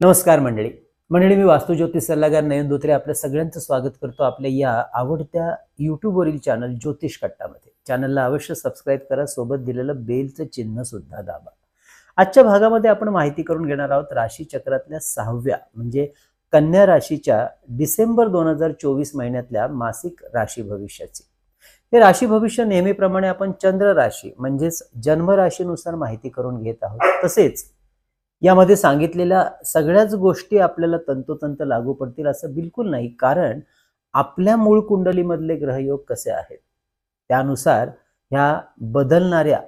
नमस्कार मंडळी. मंडळी मी वास्तू ज्योतिष सल्लागार नयन धोत्रे आपल्या सगळ्यांचं स्वागत करतो आपल्या या आवडत्या यूट्यूबवरील चॅनल ज्योतिष कट्टामध्ये. चॅनलला अवश्य सबस्क्राईब करा सोबत दिलेलं बेलचं चिन्ह सुद्धा दाबा. आजच्या भागामध्ये आपण माहिती करून घेणार आहोत राशी चक्रातल्या सहाव्या म्हणजे कन्या राशीच्या डिसेंबर दोन हजार चोवीस महिन्यातल्या मासिक राशी भविष्याची. हे राशी भविष्य नेहमीप्रमाणे आपण चंद्र राशी म्हणजेच जन्म राशीनुसार माहिती करून घेत आहोत. तसेच यामध्ये सांगितलेल्या सगळ्याच गोष्टी आपल्याला तंतोतंत लागू पडतील असं बिलकुल नाही. कारण आपल्या मूळ कुंडलीमधले ग्रहयोग कसे आहेत? त्यानुसार ह्या बदलणाऱ्या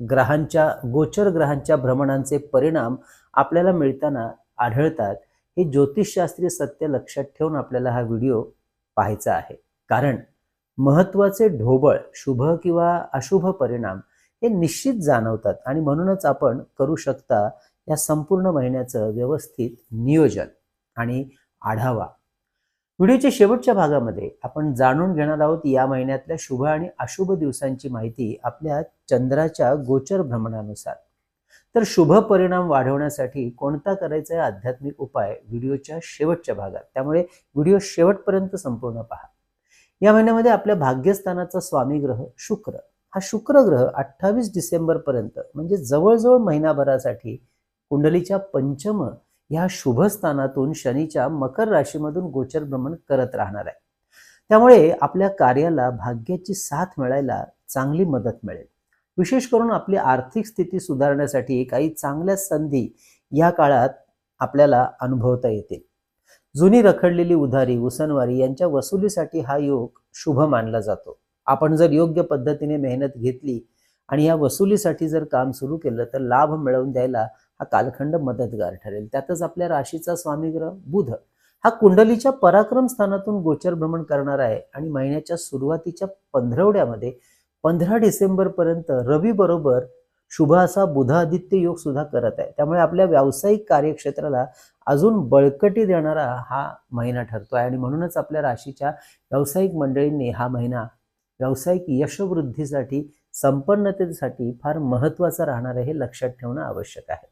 ग्रहांच्या गोचर ग्रहांच्या भ्रमणांचे परिणाम आपल्याला मिळताना आढळतात. हे ज्योतिषशास्त्रीय सत्य लक्षात ठेवून आपल्याला हा व्हिडिओ पाहायचा आहे. कारण महत्त्वाचे ढोबळ शुभ किंवा अशुभ परिणाम हे निश्चित जाणवतात आणि म्हणूनच आपण करू शकता या संपूर्ण महिन्याचं व्यवस्थित नियोजन आणि आढावा. व्हिडिओच्या शेवटच्या भागामध्ये आपण जाणून घेणार आहोत या महिन्यातल्या शुभ आणि अशुभ दिवसांची माहिती आपल्या चंद्राच्या गोचर भ्रमणानुसार. तर शुभ परिणाम वाढवण्यासाठी कोणता करायचा आहे आध्यात्मिक उपाय व्हिडिओच्या शेवटच्या भागात. त्यामुळे व्हिडिओ शेवटपर्यंत संपूर्ण पहा. या महिन्यामध्ये आपल्या भाग्यस्थानाचा स्वामी ग्रह शुक्र. हा शुक्र ग्रह अठ्ठावीस डिसेंबर पर्यंत म्हणजे जवळजवळ महिनाभरासाठी कुंडलीच्या पंचम ह्या शुभ स्थानातून शनीच्या मकर राशीमधून गोचर भ्रमण करत राहणार आहे. त्यामुळे आपल्या कार्याला भाग्याची साथ मिळायला चांगली मदत मिळेल. विशेष करून आपली आर्थिक स्थिती सुधारण्यासाठी काही चांगल्या संधी या काळात आपल्याला अनुभवता येतील. जुनी रखडलेली उधारी उसनवारी यांच्या वसुलीसाठी हा योग शुभ मानला जातो. आपण जर योग्य पद्धतीने मेहनत घेतली आणि या वसुलीसाठी जर काम सुरू केलं तर लाभ मिळवून द्यायला हा कालखंड मदतगार ठरेल. त्यातच आपल्या राशीचा स्वामी ग्रह बुध हा कुंडलीच्या पराक्रम स्थानातून गोचर भ्रमण करणार आहे आणि महिन्याच्या सुरुवातीच्या पंधरवड्यामध्ये पंधरा डिसेंबर पर्यंत रवी बरोबर शुभ असा बुधादित्य योग सुद्धा करत आहे. त्यामुळे आपल्या व्यावसायिक कार्यक्षेत्राला अजून बळकटी देणारा हा महिना ठरतो आहे आणि म्हणूनच आपल्या राशीच्या व्यावसायिक मंडळींनी हा महिना व्यावसायिक यशवृद्धीसाठी संपन्नतेसाठी फार महत्त्वाचा राहणार आहे हे लक्षात ठेवणं आवश्यक आहे.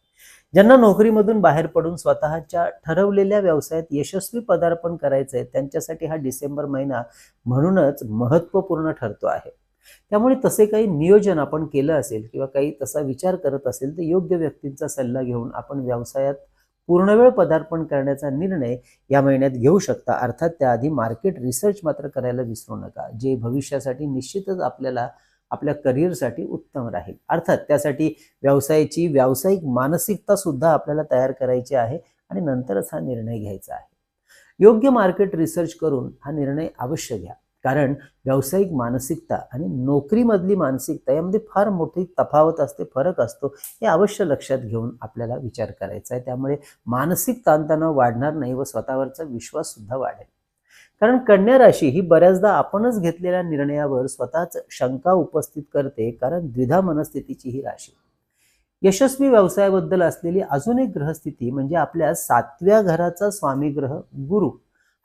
ज्यांना नोकरीमधून बाहेर पडून स्वतःच्या ठरवलेल्या व्यवसायात यशस्वी पदार्पण करायचंय त्यांच्यासाठी हा डिसेंबर महिना म्हणूनच महत्त्वपूर्ण ठरतो आहे. त्यामुळे तसे काही नियोजन आपण केलं असेल किंवा काही तसा विचार करत असेल तर योग्य व्यक्तींचा सल्ला घेऊन आपण व्यवसायात पूर्णवेळ पदार्पण करण्याचा निर्णय या महिन्यात घेऊ शकता. अर्थात त्याआधी मार्केट रिसर्च मात्र करायला विसरू नका. जे भविष्यासाठी निश्चितच आपल्याला आपल्या करिअरसाठी उत्तम राहील. अर्थात त्यासाठी व्यवसायाची व्यावसायिक मानसिकता सुद्धा आपल्याला तयार करायची आहे आणि नंतरच हा निर्णय घ्यायचा आहे. योग्य मार्केट रिसर्च करून हा निर्णय अवश्य घ्या. कारण व्यावसायिक मानसिकता आणि नोकरीमधली मानसिकता यामध्ये फार मोठी तफावत असते फरक असतो हे अवश्य लक्षात घेऊन आपल्याला विचार करायचा आहे. त्यामुळे मानसिक ताणतणाव वाढणार नाही व स्वतःवरचा विश्वास सुद्धा वाढेल. कारण कन्या राशी ही बऱ्याचदा आपणच घेतलेल्या निर्णयावर स्वतःच शंका उपस्थित करते कारण द्विधा मनस्थितीची ही राशी. यशस्वी व्यवसायाबद्दल असलेली अजून एक ग्रहस्थिती म्हणजे आपल्या सातव्या घराचा स्वामी ग्रह गुरु.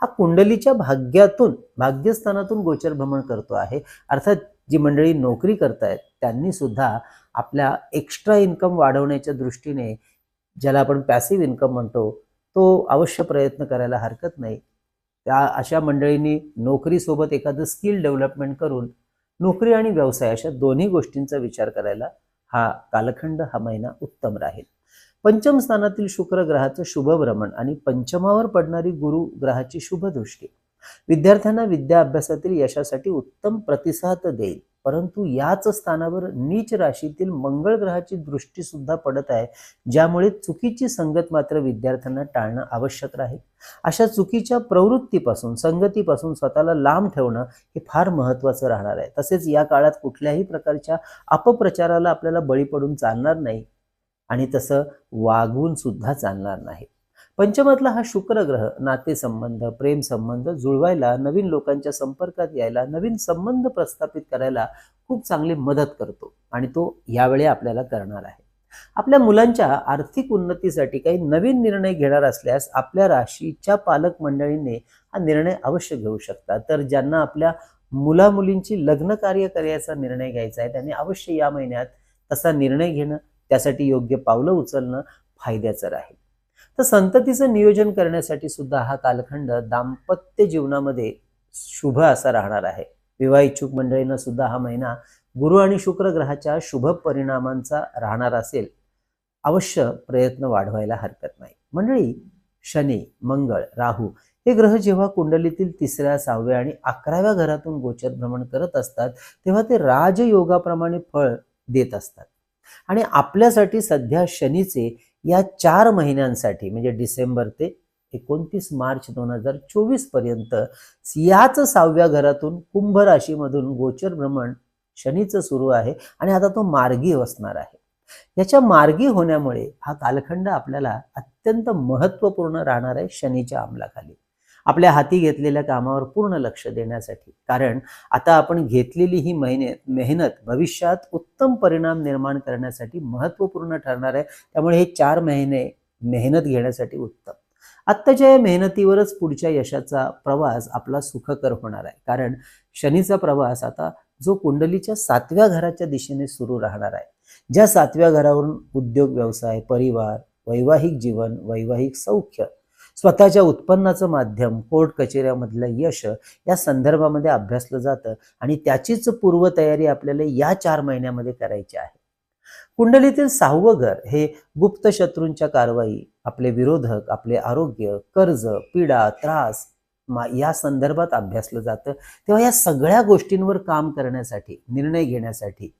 हा कुंडलीच्या भाग्यातून भाग्यस्थानातून गोचर भ्रमण करतो आहे. अर्थात जी मंडळी नोकरी करतायत त्यांनी सुद्धा आपल्या एक्स्ट्रा इन्कम वाढवण्याच्या दृष्टीने ज्याला आपण पॅसिव्ह इन्कम म्हणतो तो अवश्य प्रयत्न करायला हरकत नाही. त्या अशा मंडळींनी नोकरीसोबत एखादं स्किल डेव्हलपमेंट करून नोकरी आणि व्यवसाय अशा दोन्ही गोष्टींचा विचार करायला हा कालखंड हा महिना उत्तम राहील. पंचम स्थानातील शुक्र ग्रहाचं शुभ भ्रमण आणि पंचमावर पडणारी गुरु ग्रहाची शुभ दृष्टी विद्यार्थ्यांना विद्या अभ्यासातील यशासाठी उत्तम प्रतिसाद देईल. परंतु याच स्थानावर नीच राशीतील मंगळ ग्रहाची दृष्टी सुद्धा पडत आहे ज्यामुळे चुकीची संगत मात्र विद्यार्थ्यांना टाळणं आवश्यक राहील. अशा चुकीच्या प्रवृत्तीपासून संगतीपासून स्वतःला लांब ठेवणं हे फार महत्त्वाचं राहणार आहे. तसेच या काळात कुठल्याही प्रकारच्या अपप्रचाराला आपल्याला बळी पडून चालणार नाही आणि तसं वागून सुद्धा चालणार नाही. पंचमातला हा शुक्र ग्रह नातेसंबंध प्रेम संबंध जुळवायला नवीन लोकांच्या संपर्कात यायला नवीन संबंध प्रस्थापित करायला खूप चांगली मदत करतो आणि तो यावेळी आपल्याला करणार आहे. आपल्या मुलांच्या आर्थिक उन्नतीसाठी काही नवीन निर्णय घेणार असल्यास आपल्या राशीच्या पालक मंडळींनी हा निर्णय अवश्य घेऊ शकतात तर ज्यांना आपल्या मुलामुलींची लग्न कार्य करायचा निर्णय घ्यायचा आहे त्यांनी अवश्य या महिन्यात तसा निर्णय घेणं त्यासाठी योग्य पावलं उचलणं फायद्याचं राहील. तर संततीचं नियोजन करण्यासाठी सुद्धा हा कालखंड दाम्पत्य जीवनामध्ये शुभ असा राहणार आहे. विवाह इच्छुक मंडळींना सुद्धा हा महिना गुरु आणि शुक्र ग्रहाच्या शुभ परिणामांचा राहणार असेल. अवश्य प्रयत्न वाढवायला हरकत नाही. मंडळी शनी मंगळ राहू हे ग्रह जेव्हा कुंडलीतील तिसऱ्या सहाव्या आणि अकराव्या घरातून गोचर भ्रमण करत असतात तेव्हा ते राजयोगाप्रमाणे फळ देत असतात. आणि आपल्यासाठी सध्या शनीचे या चार महिन्यांसाठी म्हणजे डिसेंबर ते एकोणतीस मार्च दोन हजार चोवीसपर्यंत याच सहाव्या घरातून कुंभ राशीमधून गोचर भ्रमण शनीचं सुरू आहे आणि आता तो मार्गी असणार आहे. याच्या मार्गी होण्यामुळे हा कालखंड आपल्याला अत्यंत महत्त्वपूर्ण राहणार आहे शनीच्या अंमलाखाली. आपल्या हाती घेतलेल्या कामावर पूर्ण लक्ष देण्यासाठी. कारण आता आपण घेतलेली ही मेहनत मेहनत भविष्यात उत्तम परिणाम निर्माण करण्यासाठी महत्त्वपूर्ण ठरणार आहे. त्यामुळे हे चार महिने मेहनत घेण्यासाठी उत्तम. आत्ताच्या या मेहनतीवरच पुढच्या यशाचा प्रवास आपला सुखकर होणार आहे. कारण शनीचा प्रवास आता जो कुंडलीच्या सातव्या घराच्या दिशेने सुरू राहणार आहे. ज्या सातव्या घरावरून उद्योग व्यवसाय परिवार वैवाहिक जीवन वैवाहिक सौख्य स्वतःच्या उत्पन्नाचं माध्यम कोर्ट कचेऱ्यामधलं यश या संदर्भामध्ये अभ्यासलं जातं आणि त्याचीच पूर्वतयारी आपल्याला या चार महिन्यामध्ये करायची आहे. कुंडलीतील सहावं घर हे गुप्त शत्रूंच्या कारवाई आपले विरोधक आपले आरोग्य कर्ज पीडा त्रास या संदर्भात अभ्यासलं जातं. तेव्हा या सगळ्या गोष्टींवर काम करण्यासाठी निर्णय घेण्यासाठी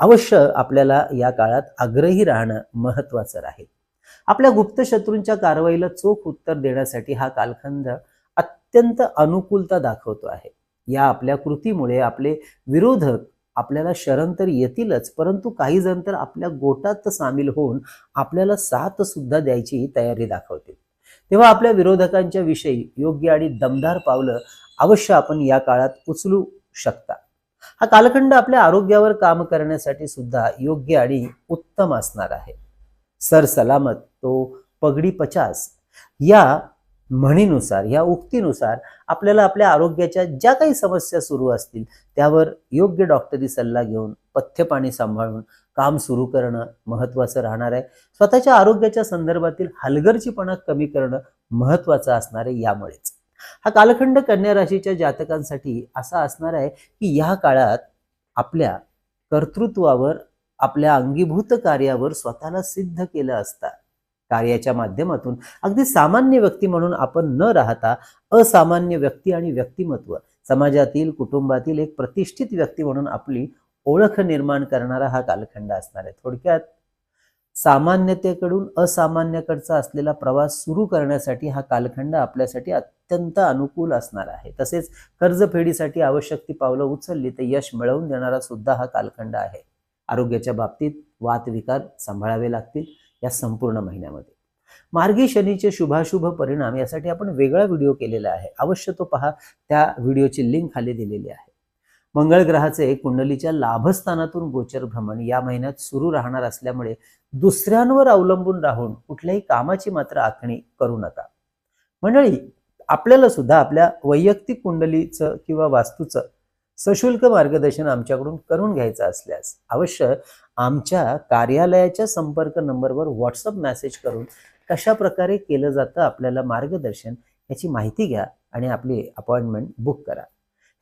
अवश्य आपल्याला या काळात आग्रही राहणं महत्वाचं राहील. आपल्या गुप्त शत्रूंच्या कारवाईला चोख उत्तर देण्यासाठी हा कालखंड अत्यंत अनुकूलता दाखवतो आहे. या आपल्या कृतीमुळे आपले विरोधक आपल्याला शरण तर येतीलच परंतु काही जण तर आपल्या गोटात सामील होऊन आपल्याला साथ सुद्धा द्यायची तयारी दाखवतील. तेव्हा आपल्या विरोधकांच्या विषयी योग्य आणि दमदार पावलं अवश्य आपण या काळात उचलू शकता. हा कालखंड आपल्या आरोग्यावर काम करण्यासाठी सुद्धा योग्य आणि उत्तम असणार आहे. सर सलामत तो पगडी पचास. या म्हणीनुसार या उक्तीनुसार आपल्याला आपल्या आरोग्याच्या ज्या काही समस्या सुरू असतील त्यावर योग्य डॉक्टरी सल्ला घेऊन पथ्यपाणी सांभाळून काम सुरू करणं महत्त्वाचं राहणार आहे. स्वतःच्या आरोग्याच्या संदर्भातील हलगर्जीपणा कमी करणं महत्त्वाचं असणार आहे यामुळेच. हा कालखंड कन्या राशीच्या जातकांसाठी असा असणार आहे की या काळात आपल्या कर्तृत्वावर आपल्या अंगीभूत कार्यावर स्वतःला सिद्ध केलं असता. कार्याच्या माध्यमातून अगदी सामान्य व्यक्ती म्हणून आपण न राहता असामान्य व्यक्ती आणि व्यक्तिमत्व समाजातील कुटुंबातील एक प्रतिष्ठित व्यक्ती म्हणून आपली ओळख निर्माण करणारा हा कालखंड असणार आहे. थोडक्यात सामान्यतेकडून असामान्यकडचा असलेला प्रवास सुरू करण्यासाठी हा कालखंड आपल्यासाठी अत्यंत अनुकूल असणार आहे. तसेच कर्जफेडीसाठी आवश्यक ती पावलं उचलली तर यश मिळवून देणारा सुद्धा हा कालखंड आहे. आरोग्याच्या बाबतीत वातविकार सांभाळावे लागतील या संपूर्ण महिन्यामध्ये. मार्गी शनीचे शुभाशुभ परिणाम यासाठी आपण वेगळा व्हिडिओ केलेला आहे. अवश्य तो पहा. त्या व्हिडिओची लिंक खाली दिलेली आहे. मंगळ ग्रहाचे कुंडलीच्या लाभस्थानातून गोचर भ्रमण या महिन्यात सुरू राहणार असल्यामुळे दुसऱ्यांवर अवलंबून राहून कुठल्याही कामाची मात्र आखणी करू नका. मंडळी आपल्याला सुद्धा आपल्या वैयक्तिक कुंडलीचं किंवा वास्तूचं सशुल्क मार्गदर्शन आमच्याकडून करून घ्यायचं असल्यास अवश्य आमच्या कार्यालयाच्या संपर्क नंबरवर व्हॉट्सअप मेसेज करून कशा प्रकारे केलं जातं आपल्याला मार्गदर्शन याची माहिती घ्या आणि आपली अपॉइंटमेंट बुक करा.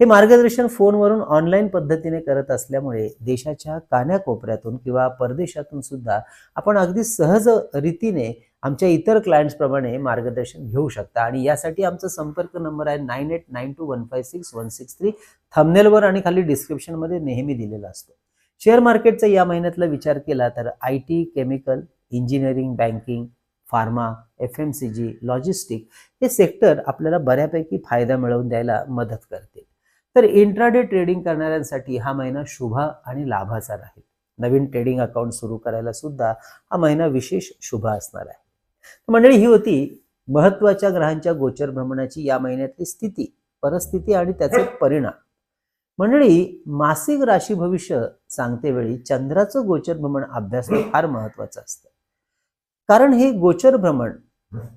हे मार्गदर्शन फोनवरून ऑनलाईन पद्धतीने करत असल्यामुळे देशाच्या कान्याकोपऱ्यातून किंवा परदेशातून सुद्धा आपण अगदी सहज रीतीने आमच्या इतर क्लायंट्सप्रमाणे मार्गदर्शन घेऊ शकता. आणि यासाठी आमचा संपर्क नंबर आहे nine eight nine two one five six one six three थमनेलवर आणि खाली डिस्क्रिप्शनमध्ये नेहमी दिलेला असतो. शेअर मार्केटचा या महिन्यातला विचार केला तर I T chemical engineering banking pharma F M C G logistic हे सेक्टर आपल्याला बऱ्यापैकी फायदा मिळवून द्यायला मदत करते तर इंट्राडे ट्रेडिंग करणाऱ्यांसाठी हा महिना शुभ आणि लाभाचा राहील. नवीन ट्रेडिंग अकाउंट सुरू करायला सुद्धा हा महिना विशेष शुभ असणार आहे. मंडळी ही होती महत्त्वाच्या ग्रहांच्या गोचर भ्रमणाची या महिन्यातली स्थिती परिस्थिती आणि त्याचे परिणाम. मंडळी मासिक राशी भविष्य सांगते वेळी चंद्राचं गोचर भ्रमण अभ्यासणं फार महत्वाचं असतं. कारण हे गोचर भ्रमण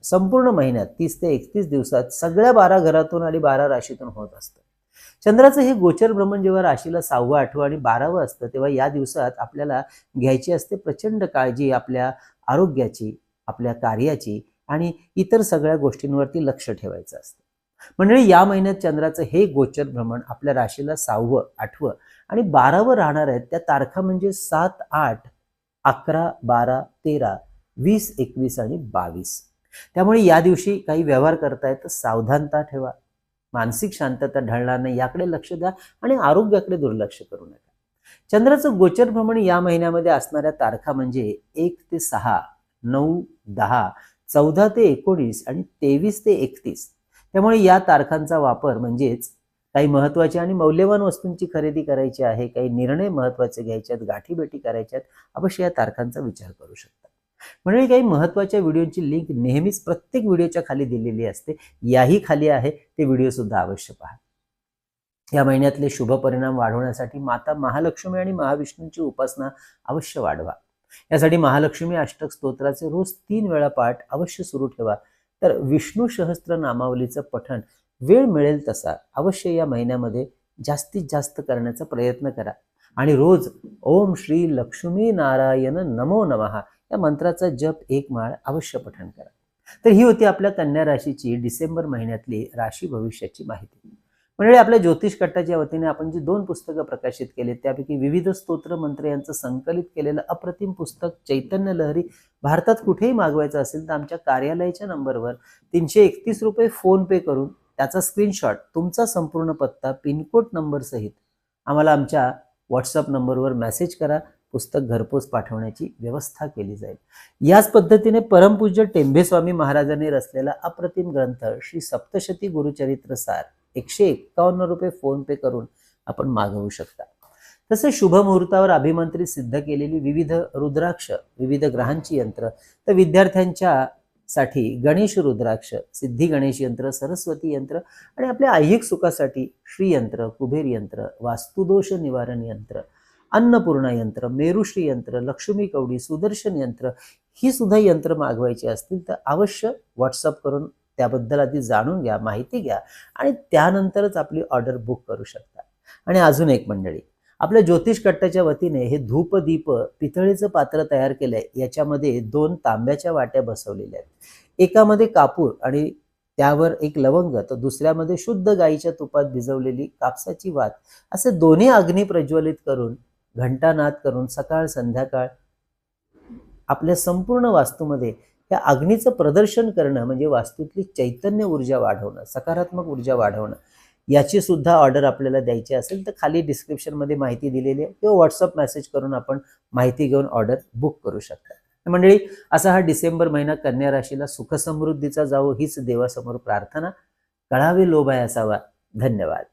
संपूर्ण महिन्यात तीस ते एकतीस दिवसात सगळ्या बारा घरातून आणि बारा राशीतून होत असतं. चंद्राचं हे गोचर भ्रमण जेव्हा राशीला सहावं आठवं आणि बारावं असतं तेव्हा या दिवसात आपल्याला घ्यायची असते प्रचंड काळजी आपल्या आरोग्याची आपल्या कार्याची आणि इतर सगळ्या गोष्टींवरती लक्ष ठेवायचं असतं. मंडळी या महिन्यात चंद्राचं हे गोचर भ्रमण आपल्या राशीला सहावं आठवं आणि बारावं राहणार आहेत त्या तारखा म्हणजे सात आठ अकरा बारा तेरा वीस एकवीस आणि बावीस. त्यामुळे या दिवशी काही व्यवहार करतायत तर सावधानता ठेवा. मानसिक शांतता ढळणार नाही याकडे लक्ष द्या आणि आरोग्याकडे दुर्लक्ष करू नका. चंद्राचं गोचर भ्रमण या महिन्यामध्ये असणाऱ्या तारखा म्हणजे एक ते सहा. नऊ दहा चौदा ते एकोणीस आणि तेवीस ते एकतीस. त्यामुळे या तारखांचा वापर म्हणजेच काही महत्वाची आणि मौल्यवान वस्तूंची खरेदी करायची आहे काही निर्णय महत्त्वाचे घ्यायचे आहेत गाठीभेटी करायच्या आहेत अवश्य या तारखांचा विचार करू शकता. म्हणजे काही महत्त्वाच्या व्हिडिओची लिंक नेहमीच प्रत्येक व्हिडिओच्या खाली दिलेली असते याही खाली आहे ते व्हिडिओ सुद्धा अवश्य पहा. या महिन्यातले शुभ परिणाम वाढवण्यासाठी माता महालक्ष्मी आणि महाविष्णूंची उपासना अवश्य वाढवा. यासाठी महालक्ष्मी अष्टक स्तोत्राचे रोज तीन वेळा पाठ अवश्य सुरू ठेवा. तर विष्णू सहस्त्र नामावलीचं पठण वेळ मिळेल तसा अवश्य या महिन्यामध्ये जास्तीत जास्त करण्याचा प्रयत्न करा. आणि रोज ओम श्री लक्ष्मी नारायण नमो नमः या मंत्राचा जप एक माळ अवश्य पठण करा. तर ही होती आपल्या कन्या राशीची डिसेंबर महिन्यातली राशी भविष्याची माहिती. म्हणजे आपल्या ज्योतिष कट्टाच्या वतीने आपण जी दोन पुस्तकं प्रकाशित केली त्यापैकी विविध स्तोत्र मंत्र यांचं संकलित केलेलं अप्रतिम पुस्तक चैतन्य लहरी भारतात कुठेही मागवायचं असेल तर आमच्या कार्यालयाच्या नंबरवर तीनशे एकतीस रुपये फोन पे करून त्याचा स्क्रीनशॉट तुमचा संपूर्ण पत्ता पिनकोड नंबरसहित आम्हाला आमच्या व्हॉट्सअप नंबरवर मेसेज करा पुस्तक घरपोच पाठवण्याची व्यवस्था केली जाईल. याच पद्धतीने परमपूज्य टेंभेस्वामी महाराजांनी रचलेला अप्रतिम ग्रंथ श्री सप्तशती गुरुचरित्र सार एकशे एक्कावन्न रुपये फोन पे करून आपण मागवू शकता. तसे शुभ मुहूर्तावर अभिमंत्रित सिद्ध केलेली विविध रुद्राक्ष विविध ग्रहांची यंत्र तर विद्यार्थ्यांच्या साठी गणेश रुद्राक्ष सिद्धी गणेश यंत्र सरस्वती यंत्र आणि आपल्या ऐहिक सुखासाठी श्रीयंत्र कुबेर यंत्र वास्तुदोष निवारण यंत्र अन्नपूर्णा यंत्र मेरुश्री यंत्र लक्ष्मी कवडी सुदर्शन यंत्र ही सुद्धा यंत्र मागवायची असतील तर अवश्य व्हॉट्सअप करून त्याबद्दल आधी जाणून घ्या माहिती घ्या आणि त्यानंतरच आपली ऑर्डर बुक करू शकता. आणि अजून एक मंडळी आपल्या ज्योतिष कट्ट्याच्या वतीने हे धूप दीप पितळेचं पात्र तयार केलंय. याच्यामध्ये दोन तांब्याच्या वाट्या बसवलेल्या आहेत. एकामध्ये कापूर आणि त्यावर एक लवंग तर दुसऱ्यामध्ये शुद्ध गाईच्या तुपात भिजवलेली कापसाची वात. असे दोन्ही अग्नी प्रज्वलित करून घंटानाद करून सकाळ संध्याकाळ आपल्या संपूर्ण वास्तूमध्ये या अग्नीचं प्रदर्शन करणं म्हणजे वास्तूतली चैतन्य ऊर्जा वाढवणं सकारात्मक ऊर्जा वाढवणं याची सुद्धा ऑर्डर आपल्याला द्यायची असेल तर खाली डिस्क्रिप्शनमध्ये माहिती दिलेली आहे किंवा व्हॉट्सअप मेसेज करून आपण माहिती घेऊन ऑर्डर बुक करू शकता. मंडळी असा हा डिसेंबर महिना कन्या राशीला सुखसमृद्धीचा जावो हीच देवासमोर प्रार्थना. कळावे लोभाय असावा. धन्यवाद.